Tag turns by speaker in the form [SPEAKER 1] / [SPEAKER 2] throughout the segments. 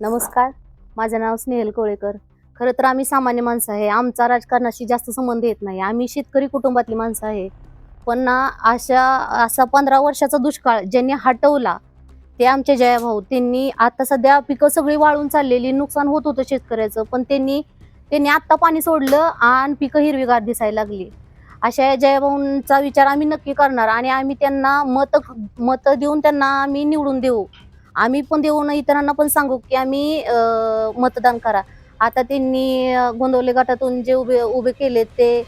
[SPEAKER 1] नमस्कार. माझं नाव स्नेहल कोळेकर. खरं तर आम्ही सामान्य माणसं आहे. आमचा राजकारणाशी जास्त संबंध येत नाही. आम्ही शेतकरी कुटुंबातली माणसं आहे. पण ना अशा असा पंधरा वर्षाचा दुष्काळ ज्यांनी हटवला ते आमचे जयाभाऊ त्यांनी आता सध्या पिकं सगळी वाळून चाललेली नुकसान होत होतं शेतकऱ्याचं. पण त्यांनी त्यांनी आत्ता पाणी सोडलं आणि पिकं हिरवीगार दिसायला लागली. अशा या जयाभाऊंचा विचार आम्ही नक्की करणार आणि आम्ही त्यांना मत मतं देऊन त्यांना आम्ही निवडून देऊ. आम्ही पण देऊ इतरांना पण सांगू की आम्ही मतदान करा. आता त्यांनी गोंदवले गटातून जे उभे उभे केले ते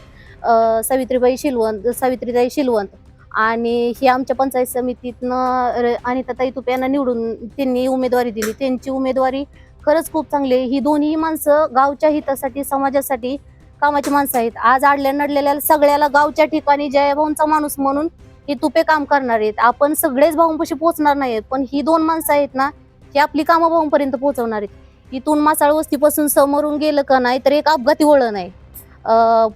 [SPEAKER 1] सावित्रीबाई शिलवंत सावित्रीताई शिलवंत आणि ही आमच्या पंचायत समितीतनं र- अनिताताई तुपे यांना निवडून त्यांनी उमेदवारी दिली. त्यांची उमेदवारी खरंच खूप चांगली आहे. ही दोन्ही माणसं गावच्या हितासाठी समाजासाठी कामाची माणसं आहेत. आज आडल्या नडलेल्या सगळ्याला गावच्या ठिकाणी जयभाऊंचा माणूस म्हणून हे तुपे काम करणार आहेत. आपण सगळेच भाऊंपाशी पोहोचणार नाहीत पण ही दोन माणसं आहेत ना ही आपली कामं भाऊंपर्यंत पोहोचवणार आहेत. इथून मासाळ वस्तीपासून समोरून गेलं का नाही तर एक अपघाती वळण आहे.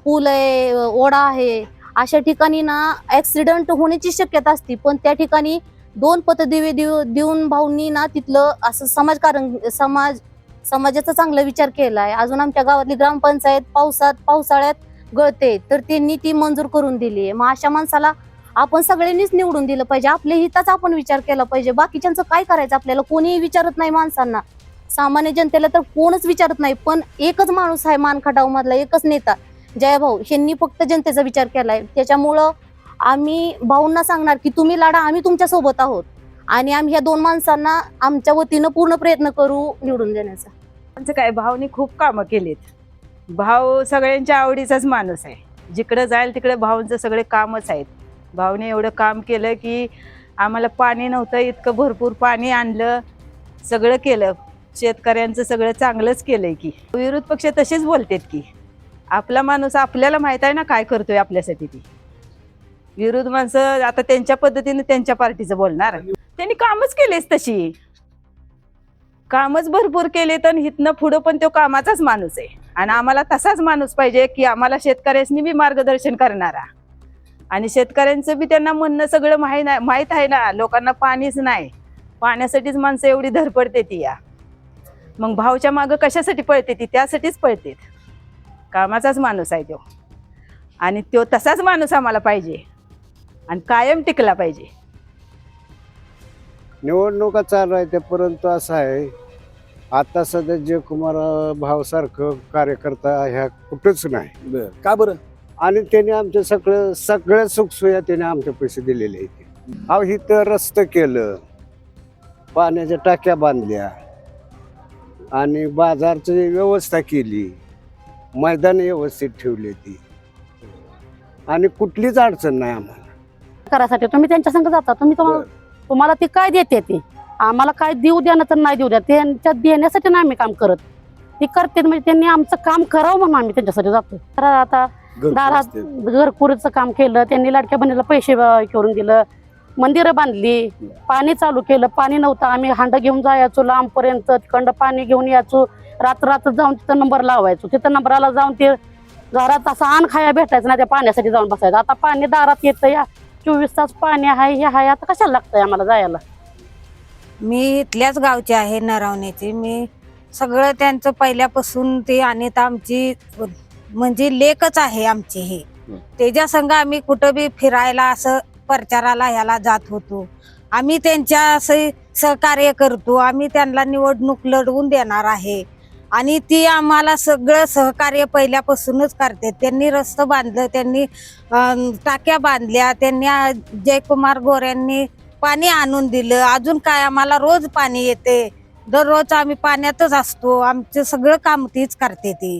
[SPEAKER 1] पूल आहे ओढा आहे. अशा ठिकाणी ना ऍक्सिडेंट होण्याची शक्यता असते. पण त्या ठिकाणी दोन पतदिवे देऊ देऊन भाऊंनी ना तिथलं असं समाजकारण समाज समाजाचा चांगला विचार केला आहे अजून आमच्या गावातली ग्रामपंचायत पावसात पावसाळ्यात गळते. तर त्यांनी ती मंजूर करून दिली आहे. मग अशा माणसाला आपण सगळ्यांनीच निवडून दिलं पाहिजे. आपल्या हिताचा आपण विचार केला पाहिजे. बाकीच्यांचं काय करायचं आपल्याला? कोणीही विचारत नाही माणसांना. सामान्य जनतेला तर कोणच विचारत नाही. पण एकच माणूस आहे मानखटाव मधला एकच नेता. जयभाऊ यांनी फक्त जनतेचा विचार केलाय. त्याच्यामुळं आम्ही भाऊंना सांगणार की तुम्ही लढा आम्ही तुमच्यासोबत आहोत. आणि आम्ही ह्या दोन माणसांना आमच्या वतीनं पूर्ण प्रयत्न करू निवडून देण्याचा.
[SPEAKER 2] आमचं काय भावनी खूप कामं केलीत. भाऊ सगळ्यांच्या आवडीचाच माणूस आहे. जिकडं जाईल तिकडे भाऊंचं सगळे कामच आहेत. भाऊने एवढं काम केलं की आम्हाला पाणी नव्हतं इतकं भरपूर पाणी आणलं सगळं केलं. शेतकऱ्यांचं सगळं चांगलंच केलंय की. विरोध पक्ष तसेच बोलतात की. आपला माणूस आपल्याला माहीत आहे ना काय करतोय आपल्यासाठी ती. विरोध माणसं आता त्यांच्या पद्धतीने त्यांच्या पार्टीचं बोलणार. त्यांनी कामच केलेच तशी. कामच भरपूर केले तर हिथनं पुढं पण तो कामाचाच माणूस आहे. आणि आम्हाला तसाच माणूस पाहिजे की आम्हाला शेतकऱ्यांनी बी मार्गदर्शन करणारा. आणि शेतकऱ्यांचं बी त्यांना म्हणणं सगळं माहीत माहीत आहे ना लोकांना पाणीच नाही. पाण्यासाठीच माणसं एवढी धडपडते ती या. मग भावच्या मागं कशासाठी पळते ती? त्यासाठीच पळते. कामाचाच माणूस आहे तो. आणि तो तसाच माणूस आम्हाला पाहिजे. आणि कायम टिकला पाहिजे.
[SPEAKER 3] निवडणुका चालू आहे ते परंतु असं आहे आता सध्या जयकुमार भावसारखं कार्यकर्ता ह्या कुठंच नाही.
[SPEAKER 4] बर. का बरं?
[SPEAKER 3] आणि त्याने आमच्या सगळं सगळ्या सुखसोया त्याने आमच्या पैसे दिलेले आहेत. अहो इथं रस्तं केलं. पाण्याच्या टाक्या बांधल्या. आणि बाजारची व्यवस्था केली. मैदान व्यवस्थित ठेवली ती. आणि कुठलीच अडचण नाही आम्हाला.
[SPEAKER 5] करायसाठी तुम्ही त्यांच्या संग जाता. तुम्ही तुम्हाला तुम्हाला ते काय देते ते? आम्हाला काय देऊ द्या ना तर नाही देऊ द्या. त्यांच्या देण्यासाठी नाही आम्ही काम करत. ते करते म्हणजे त्यांनी आमचं काम करावं म्हणून आम्ही त्यांच्यासाठी जातो. तर आता दारात. घरकुरीचं काम केलं त्यांनी लाडक्या बहिणीला पैसे करून दिलं मंदिरं बांधली पाणी चालू केलं पाणी नव्हतं. आम्ही हांड घेऊन जायचो लांबपर्यंत तिकडं पाणी घेऊन यायचो. रात्र रात्र जाऊन तिथं नंबर लावायचो. तिथं नंबराला जाऊन ते घरात असं आण खाया भेटायचं ना त्या पाण्यासाठी जाऊन बसायचं. आता पाणी दारात येतं या. चोवीस तास पाणी आहे हे आहे. आता कशाला लागतंय आम्हाला जायला?
[SPEAKER 6] मी इथल्याच गावची आहे नरावण्याची मी सगळं त्यांचं पहिल्यापासून ते आणि आमची म्हणजे लेखच आहे आमची हे. त्याच्या संग आम्ही कुठं बी फिरायला असं प्रचाराला ह्याला जात होतो. आम्ही त्यांच्या असं सहकार्य करतो. आम्ही त्यांना निवडणूक लढवून देणार आहे. आणि ती आम्हाला सगळं सहकार्य पहिल्यापासूनच करते. त्यांनी रस्तं बांधलं त्यांनी टाक्या बांधल्या त्यांनी जयकुमार गोऱ्यांनी पाणी आणून दिलं. अजून काय आम्हाला रोज पाणी येते. दररोज आम्ही पाण्यातच असतो. आमचं सगळं काम तीच करते ती.